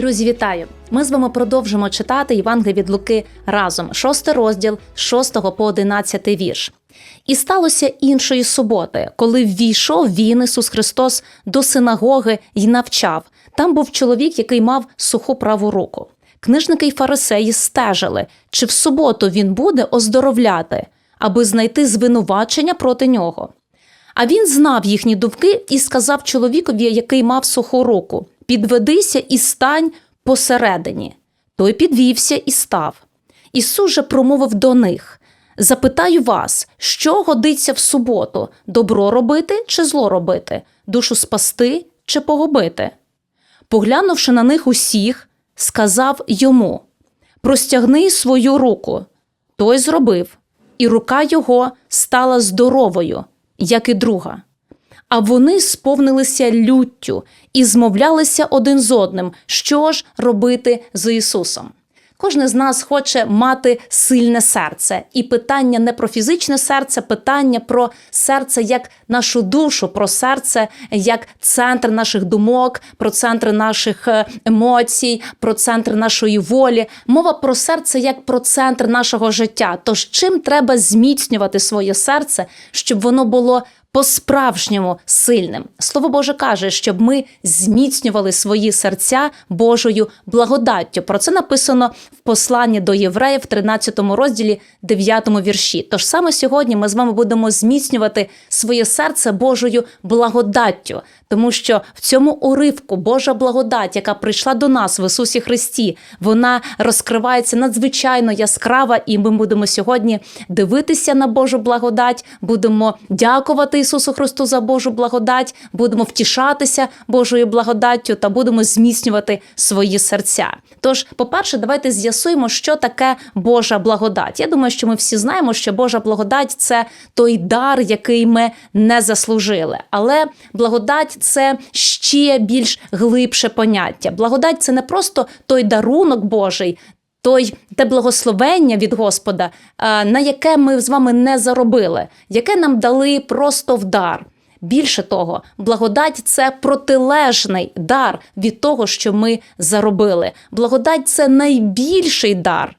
Друзі, вітаю! Ми з вами продовжимо читати Євангеліє від Луки разом, шостий розділ з 6 по 11 вірш. І сталося іншої суботи, коли ввійшов він, Ісус Христос, до синагоги й навчав. Там був чоловік, який мав суху праву руку. Книжники й фарисеї стежили, чи в суботу він буде оздоровляти, аби знайти звинувачення проти нього. А він знав їхні думки і сказав чоловікові, який мав суху руку: підведися і стань посередині. Той підвівся і став. Ісус же промовив до них: Запитаю вас, що годиться в суботу: добро робити чи зло робити, душу спасти чи погубити? Поглянувши на них усіх, сказав йому: Простягни свою руку. Той зробив, і рука його стала здоровою, як і друга. А вони сповнилися люттю і змовлялися один з одним, що ж робити з Ісусом. Кожен з нас хоче мати сильне серце, і питання не про фізичне серце, питання про серце як нашу душу, про серце як центр наших думок, про центр наших е, емоцій, про центр нашої волі. Мова про серце як про центр нашого життя. Тож чим треба зміцнювати своє серце, щоб воно було по-справжньому сильним. Слово Боже каже, щоб ми зміцнювали свої серця Божою благодаттю. Про це написано в посланні до євреїв, в 13 розділі, 9 вірші. Тож саме сьогодні ми з вами будемо зміцнювати своє серце Божою благодаттю, тому що в цьому уривку Божа благодать, яка прийшла до нас в Ісусі Христі, вона розкривається надзвичайно яскрава, і ми будемо сьогодні дивитися на Божу благодать, будемо дякувати Ісусу Христу за Божу благодать, будемо втішатися Божою благодаттю та будемо зміцнювати свої серця. Тож, по-перше, давайте з'ясуємо, що таке Божа благодать. Я думаю, що ми всі знаємо, що Божа благодать це той дар, який ми не заслужили. Але благодать це ще більш глибше поняття. Благодать це не просто той дарунок Божий. Той те благословення від Господа, на яке ми з вами не заробили, яке нам дали просто в дар. Більше того, благодать це протилежний дар від того, що ми заробили. Благодать це найбільший дар,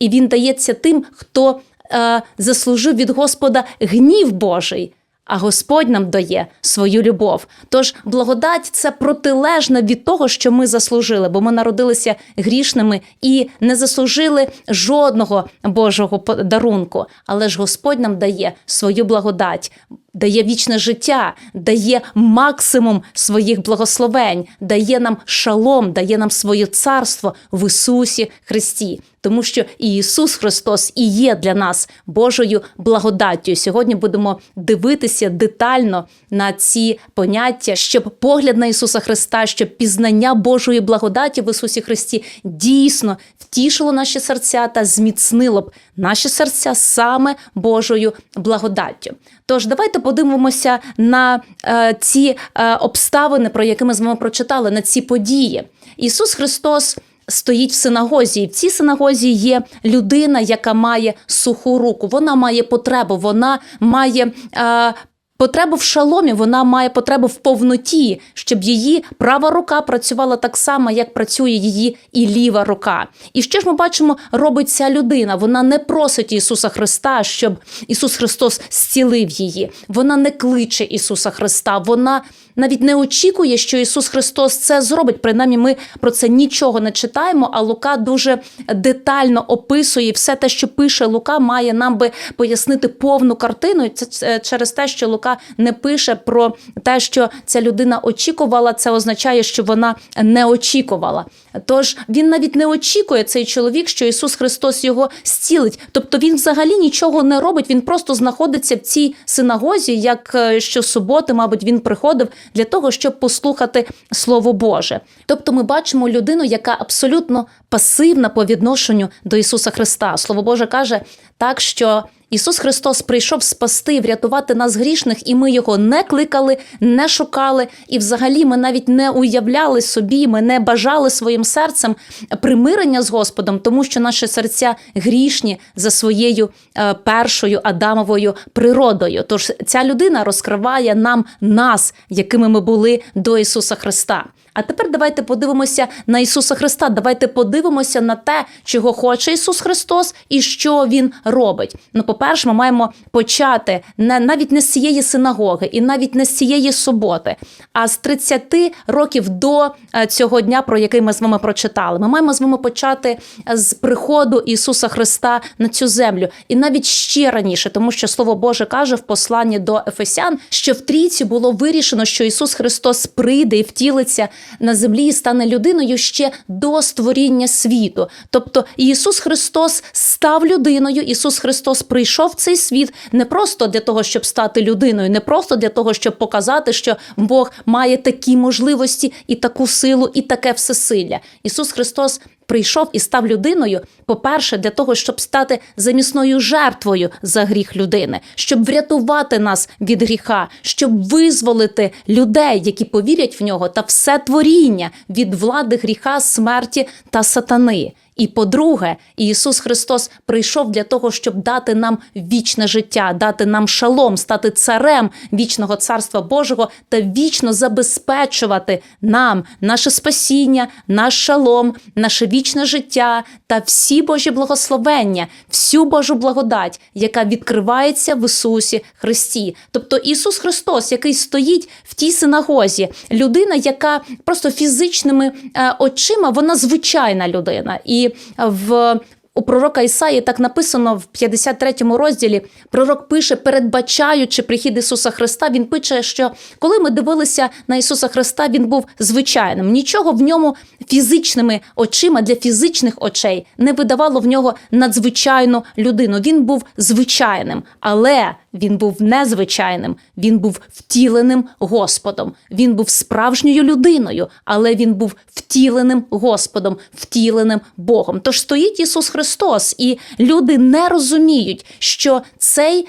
і він дається тим, хто е, заслужив від Господа гнів Божий. А Господь нам дає свою любов. Тож благодать це протилежна від того, що ми заслужили, бо ми народилися грішними і не заслужили жодного Божого подарунку. Але ж Господь нам дає свою благодать, дає вічне життя, дає максимум своїх благословень, дає нам шалом, дає нам своє царство в Ісусі Христі. Тому що і Ісус Христос і є для нас Божою благодаттю. Сьогодні будемо дивитися детально на ці поняття, щоб погляд на Ісуса Христа, щоб пізнання Божої благодаті в Ісусі Христі дійсно втішило наші серця та зміцнило б наші серця саме Божою благодаттю. Тож давайте подивимося на е, ці е, обставини, про які ми з вами прочитали, на ці події. Ісус Христос. Стоїть в синагозі, і в цій синагозі є людина, яка має суху руку. Вона має потребу, вона має е, потребу в шаломі, вона має потребу в повноті, щоб її права рука працювала так само, як працює її і ліва рука. І що ж ми бачимо, робить ця людина? Вона не просить Ісуса Христа, щоб Ісус Христос зцілив її. Вона не кличе Ісуса Христа. Вона навіть не очікує, що Ісус Христос це зробить. Принаймні, ми про це нічого не читаємо. А Лука дуже детально описує все те, що пише Лука, має нам би пояснити повну картину. Це через те, що Лука не пише про те, що ця людина очікувала. Це означає, що вона не очікувала. Тож він навіть не очікує цей чоловік, що Ісус Христос його зцілить. Тобто він взагалі нічого не робить. Він просто знаходиться в цій синагозі, як щосуботи, мабуть, він приходив для того, щоб послухати Слово Боже. Тобто, ми бачимо людину, яка абсолютно пасивна по відношенню до Ісуса Христа. Слово Боже каже так, що Ісус Христос прийшов спасти, врятувати нас грішних, і ми його не кликали, не шукали, і взагалі ми навіть не уявляли собі, ми не бажали своїм серцем примирення з Господом, тому що наші серця грішні за своєю е, першою Адамовою природою. Тож ця людина розкриває нам нас, якими ми були до Ісуса Христа. А тепер давайте подивимося на Ісуса Христа. Давайте подивимося на те, чого хоче Ісус Христос і що Він робить. Ну, по-перше, ми маємо почати не навіть не з цієї синагоги, і навіть не з цієї суботи, а з 30 років до е, цього дня, про який ми з вами прочитали. Ми маємо з вами почати з приходу Ісуса Христа на цю землю, і навіть ще раніше, тому що Слово Боже каже в посланні до Ефесян, що в трійці було вирішено, що Ісус Христос прийде і втілиться на землі і стане людиною ще до створіння світу. Тобто Ісус Христос став людиною, Ісус Христос прийшов в цей світ не просто для того, щоб стати людиною, не просто для того, щоб показати, що Бог має такі можливості і таку силу, і таке всесилля. Ісус Христос. Прийшов і став людиною, по-перше, для того, щоб стати замісною жертвою за гріх людини, щоб врятувати нас від гріха, щоб визволити людей, які повірять в нього, та все творіння від влади гріха, смерті та сатани. І по-друге, Ісус Христос прийшов для того, щоб дати нам вічне життя, дати нам шалом, стати царем вічного царства Божого та вічно забезпечувати нам наше спасіння, наш шалом, наше вічне життя та всі Божі благословення, всю Божу благодать, яка відкривається в Ісусі Христі. Тобто Ісус Христос, який стоїть в тій синагозі, людина, яка просто фізичними е, очима, вона звичайна людина. І в у пророка Ісаї так написано в 53-му розділі. Пророк пише, передбачаючи прихід Ісуса Христа, він пише, що коли ми дивилися на Ісуса Христа, він був звичайним. Нічого в ньому фізичними очима для фізичних очей не видавало в нього надзвичайну людину. Він був звичайним, але він був незвичайним, він був втіленим Господом. Він був справжньою людиною, але він був втіленим Господом, втіленим Богом. Тож стоїть Ісус Христос, і люди не розуміють, що цей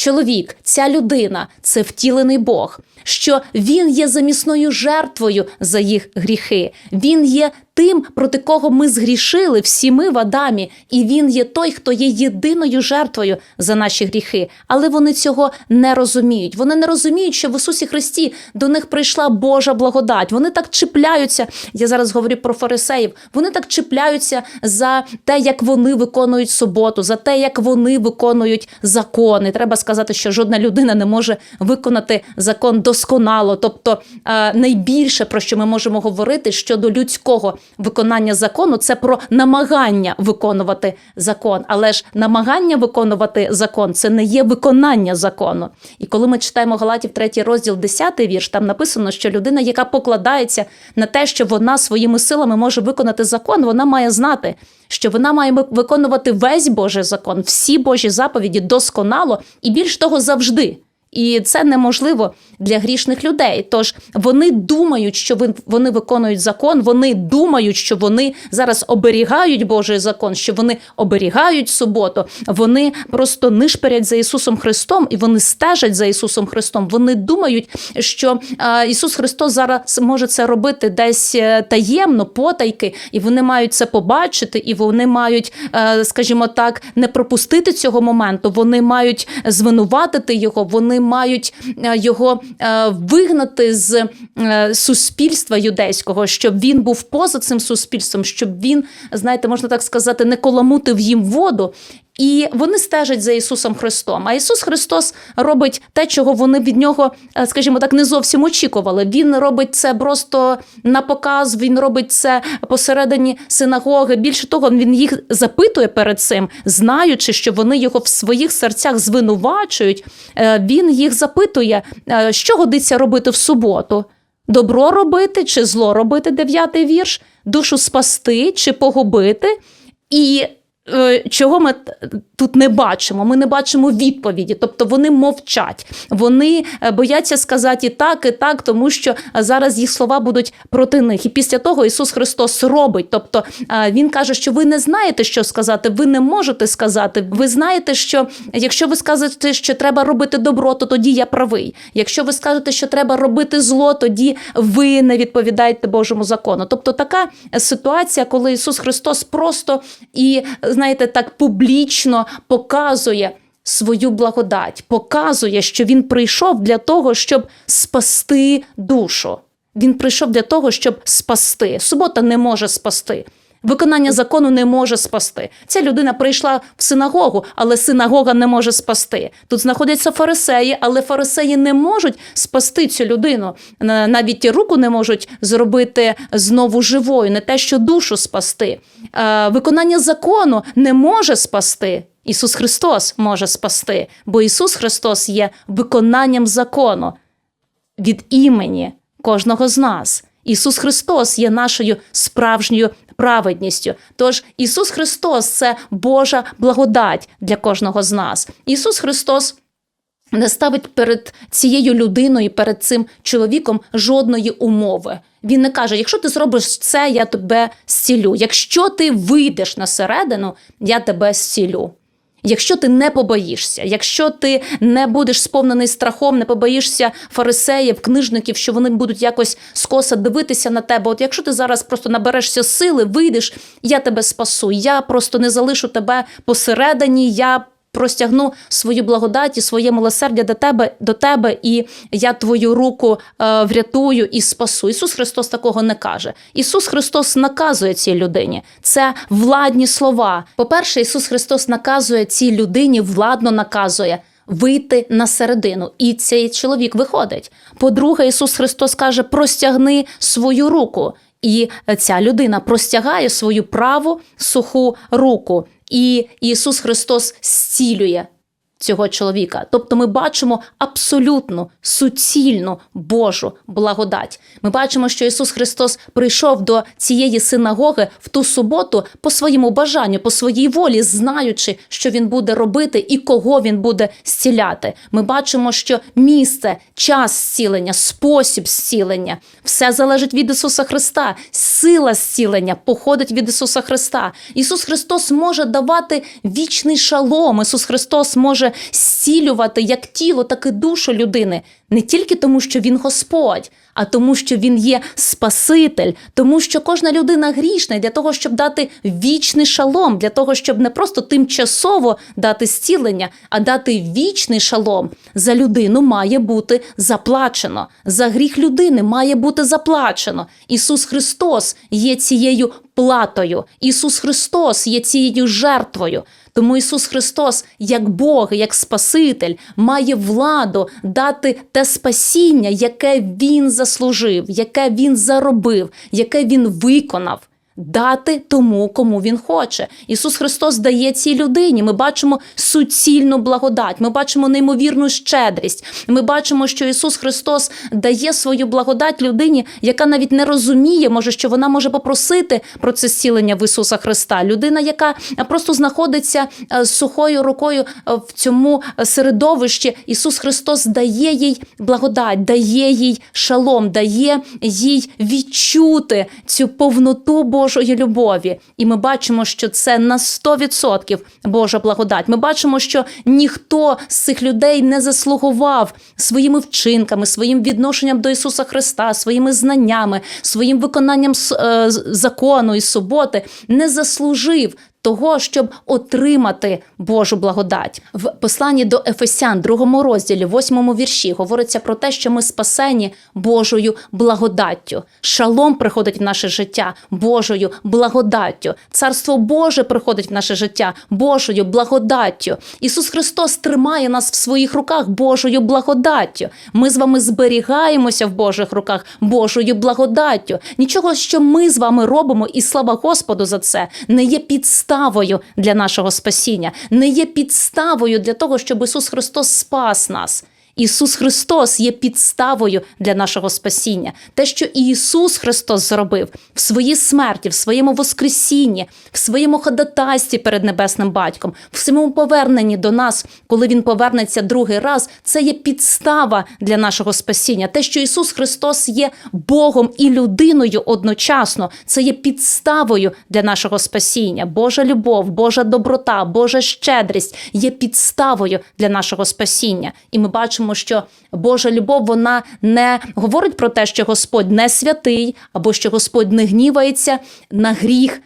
чоловік, ця людина це втілений Бог, що він є замісною жертвою за їх гріхи. Він є тим, проти кого ми згрішили всі ми в Адамі, і він є той, хто є єдиною жертвою за наші гріхи. Але вони цього не розуміють. Вони не розуміють, що в Ісусі Христі до них прийшла Божа благодать. Вони так чіпляються. Я зараз говорю про фарисеїв. Вони так чіпляються за те, як вони виконують суботу, за те, як вони виконують закони. Треба сказати, що жодна людина не може виконати закон досконало. Тобто е, найбільше про що ми можемо говорити щодо людського виконання закону, це про намагання виконувати закон. Але ж намагання виконувати закон це не є виконання закону. І коли ми читаємо Галатів 3 розділ, 10 вірш, там написано, що людина, яка покладається на те, що вона своїми силами може виконати закон, вона має знати, що вона має виконувати весь Божий закон, всі Божі заповіді досконало і більш того завжди. І це неможливо для грішних людей. Тож вони думають, що вони виконують закон. Вони думають, що вони зараз оберігають Божий закон, що вони оберігають суботу. Вони просто нишперять за Ісусом Христом і вони стежать за Ісусом Христом. Вони думають, що Ісус Христос зараз може це робити десь е, таємно, потайки, і вони мають це побачити, і вони мають, е, скажімо так, не пропустити цього моменту. Вони мають звинуватити його. Вони мають е, його е, вигнати з е, суспільства юдейського, щоб він був поза цим суспільством, щоб він, знаєте, можна так сказати, не коламутив їм воду. І вони стежать за Ісусом Христом. А Ісус Христос робить те, чого вони від нього, скажімо так, не зовсім очікували. Він робить це просто на показ, він робить це посередині синагоги. Більше того, він їх запитує перед цим, знаючи, що вони його в своїх серцях звинувачують. Він їх запитує, що годиться робити в суботу. Добро робити чи зло робити, дев'ятий вірш, душу спасти чи погубити. І е, чого ми тут не бачимо? Ми не бачимо відповіді, тобто вони мовчать, вони е, бояться сказати і так, і так, тому що е, зараз їх слова будуть проти них. І після того Ісус Христос робить. Тобто е, Він каже, що ви не знаєте, що сказати, ви не можете сказати. Ви знаєте, що якщо ви скажете, що треба робити добро, то тоді я правий. Якщо ви скажете, що треба робити зло, тоді ви не відповідаєте Божому закону. Тобто така ситуація, коли Ісус Христос просто і знаєте, так публічно показує. Свою благодать показує, що він прийшов для того, щоб спасти душу. Він прийшов для того, щоб спасти. Субота не може спасти. Виконання закону не може спасти. Ця людина прийшла в синагогу, але синагога не може спасти. Тут знаходяться фарисеї, але фарисеї не можуть спасти цю людину. Навіть руку не можуть зробити знову живою, не те, що душу спасти. Виконання закону не може спасти. Ісус Христос може спасти, бо Ісус Христос є виконанням закону від імені кожного з нас. Ісус Христос є нашою справжньою праведністю. Тож Ісус Христос це Божа благодать для кожного з нас. Ісус Христос не ставить перед цією людиною, перед цим чоловіком жодної умови. Він не каже: якщо ти зробиш це, я тебе зцілю. Якщо ти вийдеш на середину, я тебе зцілю. Якщо ти не побоїшся, якщо ти не будеш сповнений страхом, не побоїшся фарисеїв, книжників, що вони будуть якось скоса дивитися на тебе. От якщо ти зараз просто наберешся сили, вийдеш, я тебе спасу. Я просто не залишу тебе посередині. Я простягну свою благодать і своє милосердя до тебе, до тебе, і я твою руку е, врятую і спасу. Ісус Христос такого не каже. Ісус Христос наказує цій людині. Це владні слова. По-перше, Ісус Христос наказує цій людині, владно наказує. Вийти на середину, і цей чоловік виходить. По-друге, Ісус Христос каже: простягни свою руку. І ця людина простягає свою праву суху руку, і Ісус Христос зцілює цього чоловіка. Тобто ми бачимо абсолютну суцільну Божу благодать. Ми бачимо, що Ісус Христос прийшов до цієї синагоги в ту суботу по своєму бажанню, по своїй волі, знаючи, що він буде робити і кого він буде зціляти. Ми бачимо, що місце, час зцілення, спосіб зцілення все залежить від Ісуса Христа. Сила зцілення походить від Ісуса Христа. Ісус Христос може давати вічний шалом. Ісус Христос може зцілювати як тіло, так і душу людини. Не тільки тому, що Він Господь, а тому, що Він є Спаситель, тому що кожна людина грішна для того, щоб дати вічний шалом, для того, щоб не просто тимчасово дати зцілення, а дати вічний шалом за людину має бути заплачено. За гріх людини має бути заплачено. Ісус Христос є цією платою. Ісус Христос є цією жертвою. Тому Ісус Христос, як Бог, як Спаситель, має владу дати те спасіння, яке Він заслужив, яке Він заробив, яке Він виконав. Дати тому, кому він хоче. Ісус Христос дає цій людині. Ми бачимо суцільну благодать, ми бачимо неймовірну щедрість. Ми бачимо, що Ісус Христос дає свою благодать людині, яка навіть не розуміє, може, що вона може попросити про це зцілення в Ісуса Христа. Людина, яка просто знаходиться е, з сухою рукою е, в цьому середовищі. Ісус Христос дає їй благодать, дає їй шалом, дає їй відчути цю повноту Божої любові. І ми бачимо, що це на 100% Божа благодать. Ми бачимо, що ніхто з цих людей не заслугував своїми вчинками, своїм відношенням до Ісуса Христа, своїми знаннями, своїм виконанням е, закону і суботи, не заслужив. Того, щоб отримати Божу благодать в посланні до Ефесян, другому розділі, восьмому вірші, говориться про те, що ми спасені Божою благодаттю. Шалом приходить в наше життя Божою благодаттю. Царство Боже приходить в наше життя Божою благодаттю. Ісус Христос тримає нас в своїх руках Божою благодаттю. Ми з вами зберігаємося в Божих руках Божою благодаттю. Нічого, що ми з вами робимо, і слава Господу за це, не є підставою для нашого спасіння, не є підставою для того, щоб Ісус Христос спас нас. Ісус Христос є підставою для нашого спасіння. Те, що Ісус Христос зробив в своїй смерті, в своєму воскресінні, в своєму ходатайстві перед небесним батьком, в своєму поверненні до нас, коли Він повернеться другий раз, це є підстава для нашого спасіння. Те, що Ісус Христос є Богом і людиною одночасно, це є підставою для нашого спасіння. Божа любов, Божа доброта, Божа щедрість є підставою для нашого спасіння. І ми бачимо, що Божа любов вона не говорить про те, що Господь не святий, або що Господь не гнівається на гріх.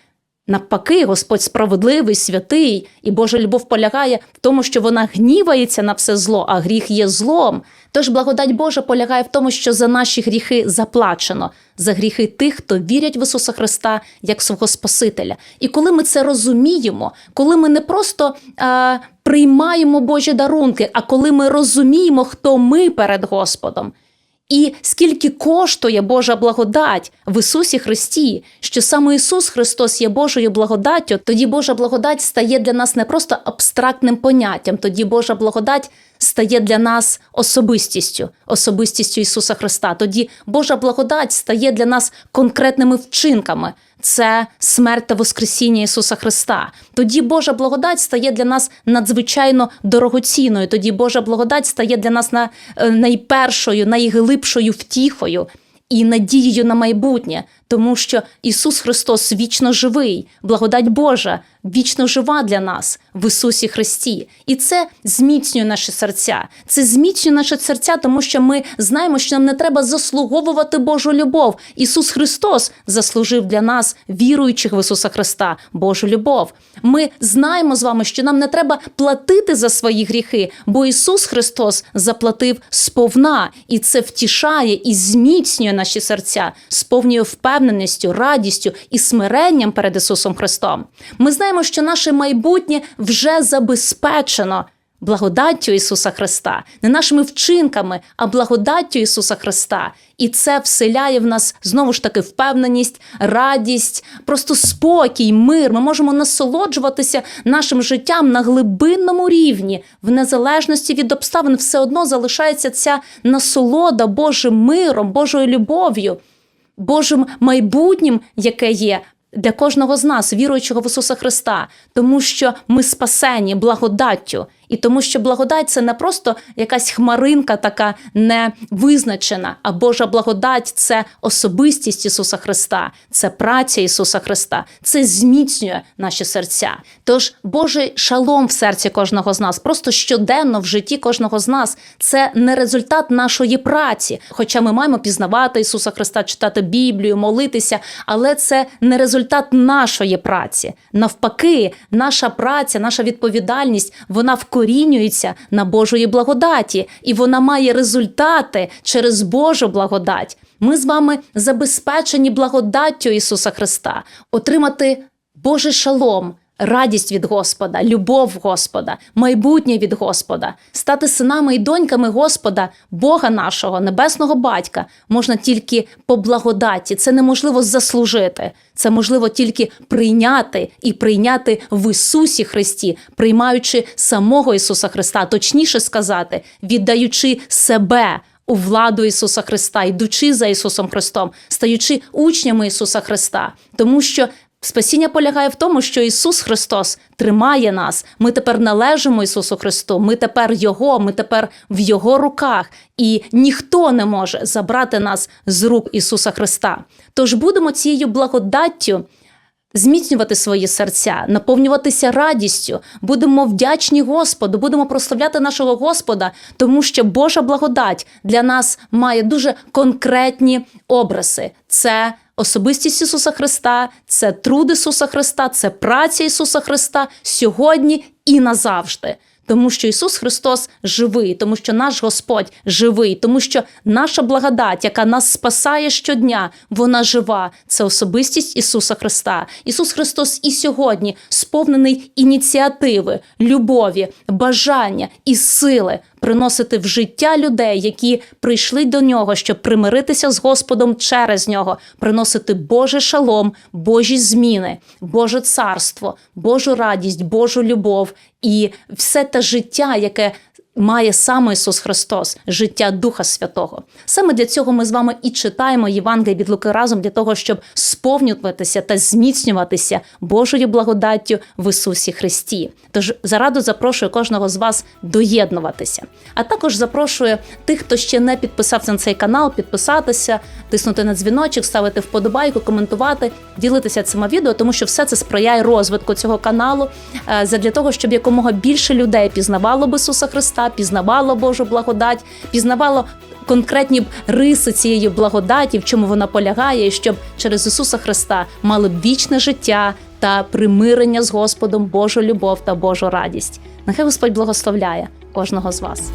Навпаки, Господь справедливий, святий, і Божа любов полягає в тому, що вона гнівається на все зло, а гріх є злом. Тож благодать Божа полягає в тому, що за наші гріхи заплачено, за гріхи тих, хто вірять в Ісуса Христа як свого Спасителя. І коли ми це розуміємо, коли ми не просто е, приймаємо Божі дарунки, а коли ми розуміємо, хто ми перед Господом. І скільки коштує Божа благодать в Ісусі Христі, що саме Ісус Христос є Божою благодаттю, тоді Божа благодать стає для нас не просто абстрактним поняттям, тоді Божа благодать стає для нас особистістю, особистістю Ісуса Христа. Тоді Божа благодать стає для нас конкретними вчинками. Це смерть та Воскресіння Ісуса Христа. Тоді Божа благодать стає для нас надзвичайно дорогоцінною. Тоді Божа благодать стає для нас на, е, найпершою, найглибшою втіхою і надією на майбутнє, тому що Ісус Христос вічно живий, благодать Божа вічно жива для нас в Ісусі Христі. І це зміцнює наші серця. Це зміцнює наші серця, тому що ми знаємо, що нам не треба заслуговувати Божу любов. Ісус Христос заслужив для нас, віруючих в Ісуса Христа, Божу любов. Ми знаємо з вами, що нам не треба платити за свої гріхи, бо Ісус Христос заплатив сповна, і це втішає і зміцнює наші серця, сповнює впевненістю, радістю і смиренням перед Ісусом Христом. Ми знаємо, що наше майбутнє вже забезпечено. Благодаттю Ісуса Христа, не нашими вчинками, а благодаттю Ісуса Христа. І це вселяє в нас знову ж таки впевненість, радість, просто спокій, мир. Ми можемо насолоджуватися нашим життям на глибинному рівні, в незалежності від обставин, все одно залишається ця насолода Божим миром, Божою любов'ю, Божим майбутнім, яке є для кожного з нас, віруючого в Ісуса Христа, тому що ми спасені благодаттю. І тому, що благодать це не просто якась хмаринка, така невизначена, а Божа благодать це особистість Ісуса Христа, це праця Ісуса Христа, це зміцнює наші серця. Тож Божий шалом в серці кожного з нас, просто щоденно в житті кожного з нас, це не результат нашої праці. Хоча ми маємо пізнавати Ісуса Христа, читати Біблію, молитися, але це не результат нашої праці. Навпаки, наша праця, наша відповідальність, вона вкорінюється на Божої благодаті, і вона має результати через Божу благодать. Ми з вами забезпечені благодаттю Ісуса Христа, отримати Божий шалом. Радість від Господа, любов Господа, майбутнє від Господа, стати синами і доньками Господа, Бога нашого, небесного батька, можна тільки по благодаті. Це неможливо заслужити. Це можливо тільки прийняти і прийняти в Ісусі Христі, приймаючи самого Ісуса Христа, точніше сказати, віддаючи себе. У владу Ісуса Христа, йдучи за Ісусом Христом, стаючи учнями Ісуса Христа, тому що Спасіння полягає в тому, що Ісус Христос тримає нас. Ми тепер належимо Ісусу Христу. Ми тепер Його, ми тепер в Його руках, і ніхто не може забрати нас з рук Ісуса Христа. Тож будемо цією благодаттю. Зміцнювати свої серця, наповнюватися радістю, будемо вдячні Господу, будемо прославляти нашого Господа, тому що Божа благодать для нас має дуже конкретні образи. Це особистість Ісуса Христа, це труд Ісуса Христа, це праця Ісуса Христа сьогодні і назавжди. Тому що Ісус Христос живий, тому що наш Господь живий, тому що наша благодать, яка нас спасає щодня, вона жива. Це особистість Ісуса Христа. Ісус Христос і сьогодні сповнений ініціативи, любові, бажання і сили приносити в життя людей, які прийшли до нього, щоб примиритися з Господом через нього, приносити Боже шалом, Божі зміни, Боже царство, Божу радість, Божу любов. І все те життя, яке має саме Ісус Христос, життя Духа Святого. Саме для цього ми з вами і читаємо Євангеліє від Луки разом для того, щоб сповнюватися та зміцнюватися Божою благодаттю в Ісусі Христі. Тож зараду запрошую кожного з вас доєднуватися. А також запрошую тих, хто ще не підписався на цей канал, підписатися, тиснути на дзвіночок, ставити вподобайку, коментувати, ділитися цими відео, тому що все це сприяє розвитку цього каналу е, задля того, щоб якомога більше людей пізнавало б Ісуса Христа, пізнавало Божу благодать, пізнавало конкретні риси цієї благодаті, в чому вона полягає, і щоб через Ісуса Христа мали б вічне життя та примирення з Господом, Божу любов та Божу радість. Нехай Господь благословляє кожного з вас.